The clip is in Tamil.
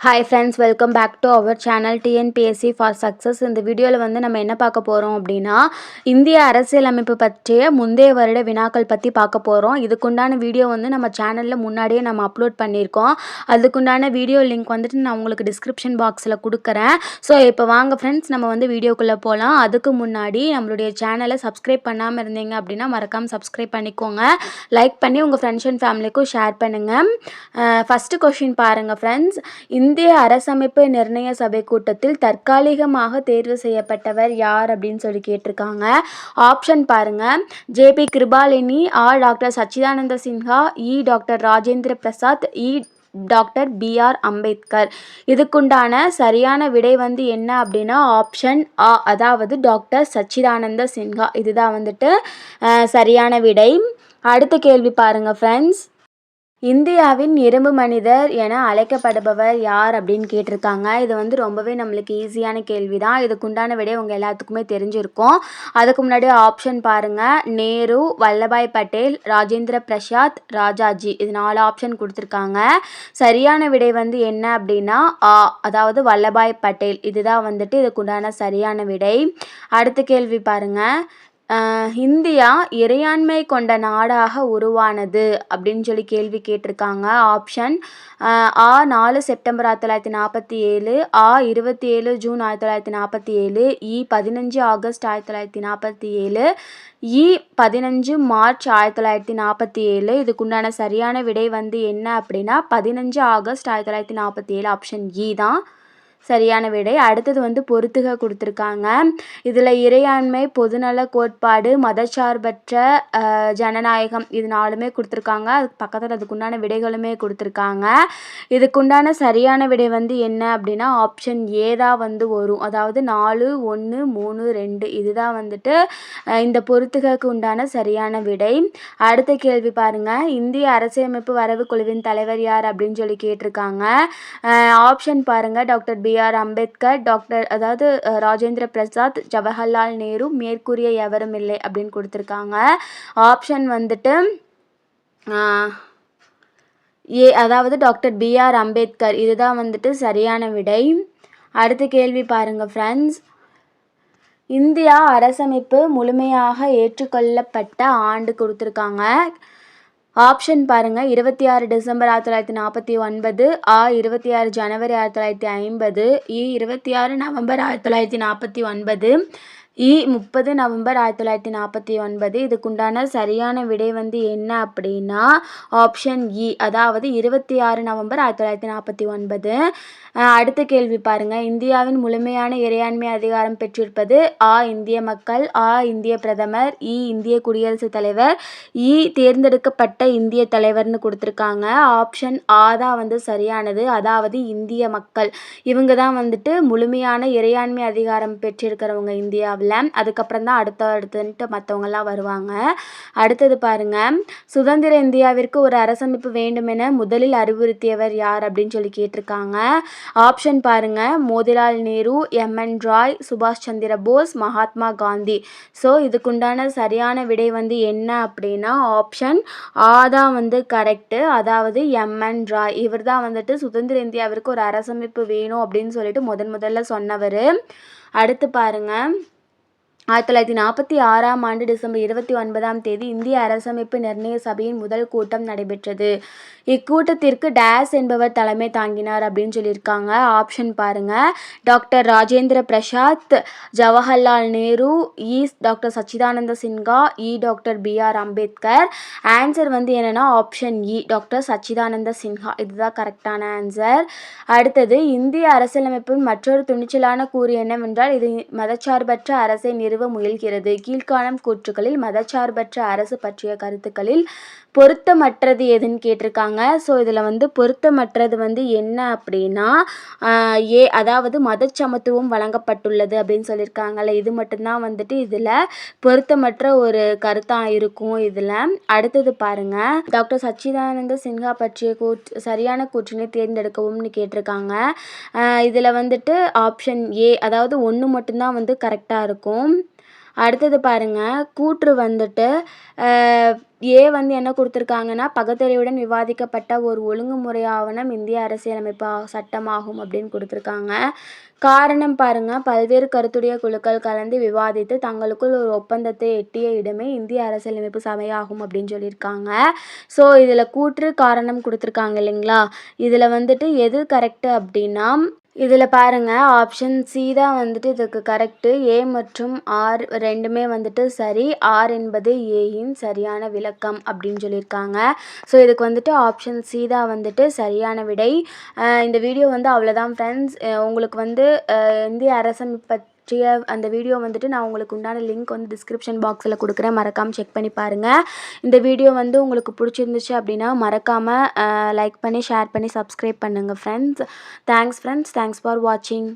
Hi friends welcome back to our channel TNPSC for success இந்த வீடியோவில் வந்து நம்ம என்ன பார்க்க போகிறோம் அப்படின்னா இந்திய அரசியலமைப்பு பற்றிய முந்தைய வருட வினாக்கள் பற்றி பார்க்க போகிறோம் இதுக்குண்டான வீடியோ வந்து நம்ம சேனலில் முன்னாடியே நம்ம அப்லோட் பண்ணியிருக்கோம். அதுக்குண்டான வீடியோ லிங்க் வந்துட்டு நான் உங்களுக்கு டிஸ்கிரிப்ஷன் பாக்ஸில் கொடுக்குறேன். ஸோ இப்போ வாங்க ஃப்ரெண்ட்ஸ் நம்ம வந்து வீடியோக்குள்ளே போகலாம் அதுக்கு முன்னாடி நம்மளுடைய சேனலை சப்ஸ்கிரைப் பண்ணாமல் இருந்தீங்க அப்படின்னா மறக்காமல் சப்ஸ்கிரைப் பண்ணிக்கோங்க. லைக் பண்ணி உங்கள் ஃப்ரெண்ட்ஸ் அண்ட் ஃபேமிலிக்கும் ஷேர் பண்ணுங்கள் ஃபஸ்ட்டு கொஷின் பாருங்கள் ஃப்ரெண்ட்ஸ் இந்திய அரசமைப்பு நிர்ணய சபை கூட்டத்தில் தற்காலிகமாக தேர்வு செய்யப்பட்டவர் யார் அப்படின்னு சொல்லி கேட்டிருக்காங்க. ஆப்ஷன் பாருங்க. JB Kripalani R doctor Sachchidananda Sinha இ டாக்டர் ராஜேந்திர பிரசாத் இ டாக்டர் பிஆர் அம்பேத்கர். இதுக்குண்டான சரியான விடை வந்து என்ன அப்படின்னா ஆப்ஷன் ஆ அதாவது டாக்டர் சச்சிதானந்த சின்ஹா. இதுதான் வந்துட்டு சரியான விடை. அடுத்த கேள்வி பாருங்கள் ஃப்ரெண்ட்ஸ் இந்தியாவின் இரும்பு மனிதர் என அழைக்கப்படுபவர் யார் அப்படின்னு கேட்டிருக்காங்க. இது வந்து ரொம்பவே நம்மளுக்கு ஈஸியான கேள்வி தான் இதுக்குண்டான விடை உங்கள் எல்லாத்துக்குமே தெரிஞ்சிருக்கும். அதுக்கு முன்னாடி ஆப்ஷன் பாருங்கள் நேரு வல்லபாய் பட்டேல் ராஜேந்திர பிரசாத் ராஜாஜி. இது நாலு ஆப்ஷன் கொடுத்துருக்காங்க. சரியான விடை வந்து என்ன அப்படின்னா ஆ அதாவது வல்லபாய் பட்டேல். இதுதான் வந்துட்டு இதுக்குண்டான சரியான விடை. அடுத்த கேள்வி பாருங்கள் இந்தியா இறையாண்மை கொண்ட நாடாக உருவானது அப்படின்னு சொல்லி கேள்வி கேட்டிருக்காங்க. ஆப்ஷன் ஆ நாலு செப்டம்பர் ஆயிரத்தி தொள்ளாயிரத்தி நாற்பத்தி ஏழு ஆ இருபத்தி ஏழு ஜூன் ஆயிரத்தி தொள்ளாயிரத்தி நாற்பத்தி ஏழு இ பதினஞ்சு ஆகஸ்ட் ஆயிரத்தி தொள்ளாயிரத்தி நாற்பத்தி ஏழு இ பதினஞ்சு மார்ச் ஆயிரத்தி தொள்ளாயிரத்தி நாற்பத்தி ஏழு. இதுக்குண்டான சரியான விடை வந்து என்ன அப்படின்னா பதினஞ்சு ஆகஸ்ட் ஆயிரத்தி தொள்ளாயிரத்தி நாற்பத்தி ஏழு ஆப்ஷன் இ e தான். சரியான விடை. அடுத்தது வந்து பொறுத்துக கொடுத்துருக்காங்க. இதில் இறையாண்மை பொதுநல கோட்பாடு மதச்சார்பற்ற ஜனநாயகம் இது நாலுமே கொடுத்துருக்காங்க. அதுக்கு பக்கத்தில் அதுக்குண்டான விடைகளுமே கொடுத்துருக்காங்க. இதுக்குண்டான சரியான விடை வந்து என்ன அப்படின்னா ஆப்ஷன் ஏ தான் வந்து வரும். அதாவது நாலு ஒன்று மூணு ரெண்டு இதுதான் வந்துட்டு இந்த பொறுத்துகைக்கு உண்டான சரியான விடை. அடுத்த கேள்வி பாருங்கள் இந்திய அரசியமைப்பு வரவு குழுவின் தலைவர் யார் அப்படின்னு சொல்லி கேட்டிருக்காங்க. ஆப்ஷன் பாருங்கள் doctor B. R. Ambedkar doctor அதாவது ராஜேந்திர பிரசாத் ஜவஹர்லால் நேரு மேற்கூறிய எவரும் இல்லை அப்படின்னு கொடுத்துருக்காங்க. ஆப்ஷன் வந்துட்டு ஏ அதாவது டாக்டர் பிஆர் அம்பேத்கர். இதுதான் வந்துட்டு சரியான விடை. அடுத்த கேள்வி பாருங்கள் ஃப்ரெண்ட்ஸ் இந்தியா அரசமைப்பு முழுமையாக ஏற்றுக்கொள்ளப்பட்ட ஆண்டு கொடுத்துருக்காங்க. ஆப்ஷன் பாருங்கள் இருபத்தி ஆறு டிசம்பர் ஆயிரத்தி தொள்ளாயிரத்தி நாற்பத்தி ஒன்பது ஆ இருபத்தி ஆறு ஜனவரி ஆயிரத்தி தொள்ளாயிரத்தி ஐம்பது இ இருபத்தி ஆறு நவம்பர் ஆயிரத்தி தொள்ளாயிரத்தி நாற்பத்தி ஒன்பது இ முப்பது நவம்பர் ஆயிரத்தி தொள்ளாயிரத்தி நாற்பத்தி ஒன்பது. இதுக்குண்டான சரியான விடை வந்து என்ன அப்படின்னா ஆப்ஷன் இ e, அதாவது இருபத்தி ஆறு நவம்பர் ஆயிரத்தி தொள்ளாயிரத்தி நாற்பத்தி ஒன்பது. அடுத்த கேள்வி பாருங்கள் இந்தியாவின் முழுமையான இறையாண்மை அதிகாரம் பெற்றிருப்பது ஆ இந்திய மக்கள் ஆ இந்திய பிரதமர் இ இந்திய குடியரசுத் தலைவர். இ தேர்ந்தெடுக்கப்பட்ட இந்திய தலைவர்னு கொடுத்துருக்காங்க. ஆப்ஷன் ஆ தான் வந்து சரியானது. அதாவது இந்திய மக்கள். இவங்க தான் வந்துட்டு முழுமையான இறையாண்மை அதிகாரம் பெற்றிருக்கிறவங்க இந்தியாவில். அதுக்கப்புறம் தான் அடுத்த அடுத்துன்ட்டு மற்றவங்கெல்லாம் வருவாங்க. அடுத்தது பாருங்க சுதந்திர இந்தியாவிற்கு ஒரு அரசமைப்பு வேண்டுமென முதலில் அறிவுறுத்தியவர் யார் அப்படின்னு சொல்லி கேட்டிருக்காங்க. ஆப்ஷன் பாருங்கள் மோதிலால் நேரு எம்என் ராய் சுபாஷ் சந்திர போஸ் மகாத்மா காந்தி. ஸோ இதுக்குண்டான சரியான விடை வந்து என்ன அப்படின்னா ஆப்ஷன் ஆ தான் வந்து கரெக்டு அதாவது எம்என் ராய் இவர் தான் வந்துட்டு சுதந்திர இந்தியாவிற்கு ஒரு அரசமைப்பு வேணும் அப்படின்னு சொல்லிட்டு முதன் முதல்ல சொன்னவர். அடுத்து பாருங்கள் ஆயிரத்தி தொள்ளாயிரத்தி நாற்பத்தி ஆறாம் ஆண்டு டிசம்பர் இருபத்தி ஒன்பதாம் தேதி இந்திய அரசமைப்பு நிர்ணய சபையின் முதல் கூட்டம் நடைபெற்றது. இக்கூட்டத்திற்கு டேஸ் என்பவர் தலைமை தாங்கினார் அப்படின்னு சொல்லியிருக்காங்க. ஆப்ஷன் பாருங்க. டாக்டர் ராஜேந்திர பிரசாத் ஜவஹர்லால் நேரு இ டாக்டர் சச்சிதானந்த சின்ஹா இ doctor B R Ambedkar. Answer வந்து என்னென்னா ஆப்ஷன் இ டாக்டர் சச்சிதானந்த சின்ஹா. இதுதான் கரெக்டான ஆன்சர். அடுத்தது இந்திய அரசியலமைப்பின் மற்றொரு துணிச்சலான கூறு என்னவென்றால் இது மதச்சார்பற்ற அரசை நிறுவ நிறுவ முயல்கிறது. கீழ்காணும் கூற்றுகளில் மதச்சார்பற்ற அரசு பற்றிய கருத்துக்களில் பொருத்தமற்றது எதுன்னு கேட்டிருக்காங்க. ஸோ இதில் வந்து பொருத்தமற்றது வந்து என்ன அப்படின்னா ஏ அதாவது மதச்சமத்துவம் வழங்கப்பட்டுள்ளது அப்படின்னு சொல்லியிருக்காங்கல்ல. இது மட்டும்தான் வந்துட்டு இதில் பொருத்தமற்ற ஒரு கருத்தாக இருக்கும் இதில். அடுத்தது பாருங்கள் டாக்டர் சச்சிதானந்த சின்ஹா பற்றிய கூற்று சரியான கூற்றினை தேர்ந்தெடுக்கவும்னு கேட்டிருக்காங்க. இதில் வந்துட்டு ஆப்ஷன் ஏ அதாவது ஒன்று மட்டும்தான் வந்து கரெக்டாக இருக்கும். அடுத்தது பாருங்க கூற்று வந்துட்டு ஏ வந்து என்ன கொடுத்துருக்காங்கன்னா பகுத்தறிவுடன் விவாதிக்கப்பட்ட ஒரு ஒழுங்குமுறை ஆவணம் இந்திய அரசியலமைப்பு சட்டமாகும் அப்படின்னு கொடுத்துருக்காங்க. காரணம் பாருங்கள் பல்வேறு கருத்துடைய குழுக்கள் கலந்து விவாதித்து தங்களுக்குள் ஒரு ஒப்பந்தத்தை எட்டிய இடமே இந்திய அரசியலமைப்பு சபையாகும் அப்படின்னு சொல்லியிருக்காங்க. ஸோ இதில் கூற்று காரணம் கொடுத்துருக்காங்க இல்லைங்களா? இதில் வந்துட்டு எது கரெக்டு அப்படின்னா இதில் பாருங்கள் ஆப்ஷன் சி தான் வந்துட்டு இதுக்கு கரெக்டு ஏ மற்றும் ஆர் ரெண்டுமே வந்துட்டு சரி. ஆர் என்பது ஏயின் சரியான விளக்கம் அப்படின்னு சொல்லியிருக்காங்க. ஸோ இதுக்கு வந்துட்டு ஆப்ஷன் சி தான் வந்துட்டு சரியான விடை. இந்த வீடியோ வந்து அவ்வளோதான் ஃப்ரெண்ட்ஸ் உங்களுக்கு வந்து இந்திய அரசமைப்பு பற்றிய அந்த வீடியோ வந்துட்டு நான் உங்களுக்கு உண்டான லிங்க் வந்து டிஸ்கிரிப்ஷன் பாக்ஸில் கொடுக்குறேன். மறக்காமல் செக் பண்ணி பாருங்கள் இந்த வீடியோ வந்து உங்களுக்கு பிடிச்சிருந்துச்சு அப்படின்னா மறக்காமல் லைக் பண்ணி ஷேர் பண்ணி சப்ஸ்கிரைப் பண்ணுங்கள் friends thanks friends thanks for வாட்சிங்